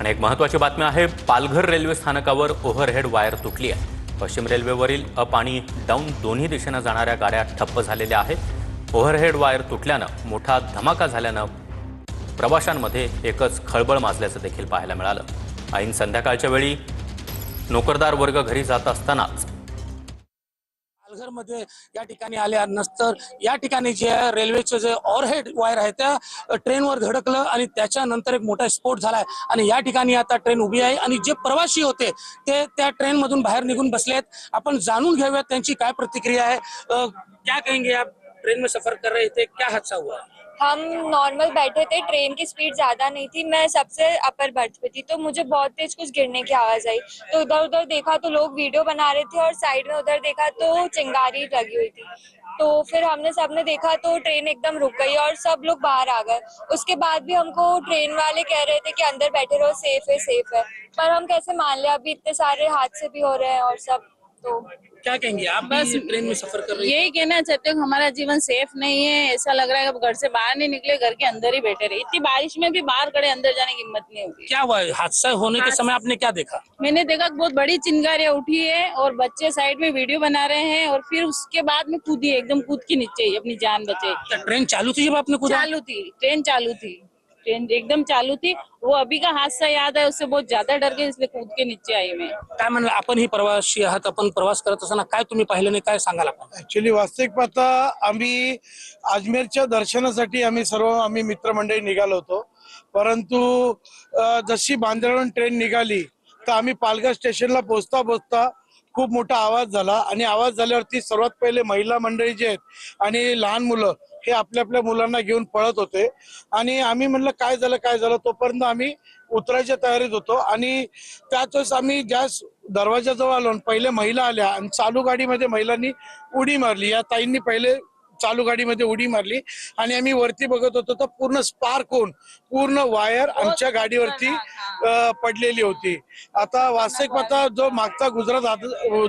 आणि एक महत्वाची बातमी आहे पालघर रेल्वे स्थानकावर ओव्हरहेड वायर तुटली आहे. पश्चिम रेल्वेवरील अप आणि डाऊन दोन्ही दिशेनं जाणाऱ्या गाड्या ठप्प झालेल्या आहेत. ओव्हरहेड वायर तुटल्यानं मोठा धमाका झाल्यानं प्रवाशांमध्ये एकच खळबळ माजल्याचं देखील पाहायला मिळालं. ऐन संध्याकाळच्या वेळी नोकरदार वर्ग घरी जात असतानाच पालघरमध्ये या ठिकाणी आल्या नसतर या ठिकाणी जे रेल्वेचे जे ओव्हरहेड वायर आहे त्या ट्रेनवर धडकलं आणि त्याच्यानंतर एक मोठा स्फोट झालाय. आणि या ठिकाणी आता ट्रेन उभी आहे आणि जे प्रवासी होते ते त्या ट्रेन मधून बाहेर निघून बसलेत आपण जाणून घेऊयात त्यांची काय प्रतिक्रिया आहे. क्या कहेंगे आप? ट्रेन में सफर कर रहे थे क्या हादसा हुआ? हम नॉर्मल बैठे थे ट्रेन की स्पीड ज़्यादा नहीं थी, मैं सबसे अपर बर्थ पे थी तो मुझे बहुत तेज कुछ गिरने की आवाज़ आई। तो उधर उधर देखा तो लोग वीडियो बना रहे थे और साइड में उधर देखा तो चिंगारी लगी हुई थी। तो फिर हमने सबने देखा तो ट्रेन एकदम रुक गई और सब लोग बाहर आ गए। उसके बाद भी हमको ट्रेन वाले कह रहे थे कि अंदर बैठे रहो सेफ़ है सेफ़ है। पर हम कैसे मान ले अभी इतने सारे हादसे भी हो रहे हैं और सब। तो क्या कहेंगे? आप बस ट्रेन में सफ़र कर रहे यही कहना चाहते हो हमारा जीवन सेफ़ नहीं है। ऐसा लग रहा है कि घर से बाहर नहीं निकले घर के अंदर ही बैठे रहे इतनी बारिश में भी बाहर खड़े अंदर जाने की हिम्मत नहीं होगी क्या हुआ? हादसा होने के समय आपने क्या देखा? मैंने देखा बहुत बड़ी चिंगारियाँ उठी है और बच्चे साइड में वीडियो बना रहे हैं और फिर उसके बाद में कूदी एकदम कूद के नीचे अपनी जान बचे। ट्रेन चालू थी जब आपने कूदा? चालू थी ट्रेन चालू थी। ट्रेन एकदम चालू थी वो अभी का हादसा याद है उससे बहुत ज्यादा डर गई इसलिए कूद के नीचे आई मैं. काय म्हणलं आपण ही प्रवासी आहात आपण प्रवास करत असताना काय तुम्ही पाहिलं नाही काय सांगाल आपण? ऍक्च्युली वास्तविक पाहता आम्ही अजमेरच्या दर्शनासाठी आम्ही सर्व आम्ही मित्रमंडळी निघालो होतो. परंतु अ, जशी बांद्रावरून ट्रेन निघाली तर आम्ही पालघर स्टेशनला पोहोचता पोहोचता खूप मोठा आवाज झाला. आणि आवाज झाल्यावरती सर्वात पहिले महिला मंडळी जे आहेत आणि लहान मुलं हे आपल्या आपल्या मुलांना घेऊन पळत होते. आणि आम्ही म्हणलं काय झालं काय झालं? तोपर्यंत आम्ही उतरायच्या तयारीत होतो. आणि त्याच वेळेस आम्ही ज्या दरवाजाजवळ आलो पहिले महिला आल्या आणि चालू गाडीमध्ये महिलांनी उडी मारली. या ताईंनी पहिले चालू गाडीमध्ये उडी मारली आणि आम्ही वरती बघत होतो तर पूर्ण स्पार्क होऊन पूर्ण वायर आमच्या गाडीवरती पडलेली होती. आता वास्तविक पाहता जो मागचा गुजरात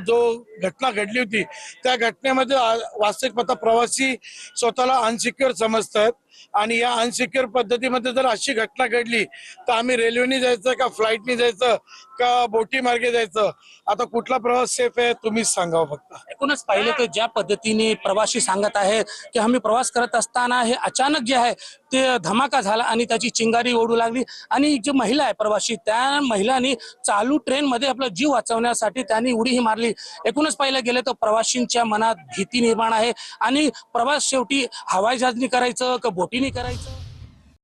जो घटना घडली होती त्या घटनेमध्ये वास्तविक पाहता प्रवासी स्वतःला अनसिक्युअर समजतात. आणि या अनसिक्युअर पद्धतीमध्ये जर अशी घटना घडली तर आम्ही रेल्वेने जायचं का फ्लाईटनी जायचं का बोटी मार्गे जायचं? आता कुठला प्रवास सेफ आहे तुम्हीच सांगावं फक्त. एकूणच पाहिलं तर ज्या पद्धतीने प्रवासी सांगत आहे की आम्ही प्रवास करत असताना हे अचानक जे आहे ते धमाका झाला आणि त्याची चिंगारी ओढू लागली. आणि जी महिला आहे प्रवाशी त्या महिलांनी चालू ट्रेनमध्ये आपला जीव वाचवण्यासाठी त्यांनी उडी ही मारली. एकूणच पाहिलं गेलं तर प्रवाशींच्या मनात भीती निर्माण आहे. आणि प्रवास शेवटी हवाई जहाजनी करायचं का बोटीने करायचं?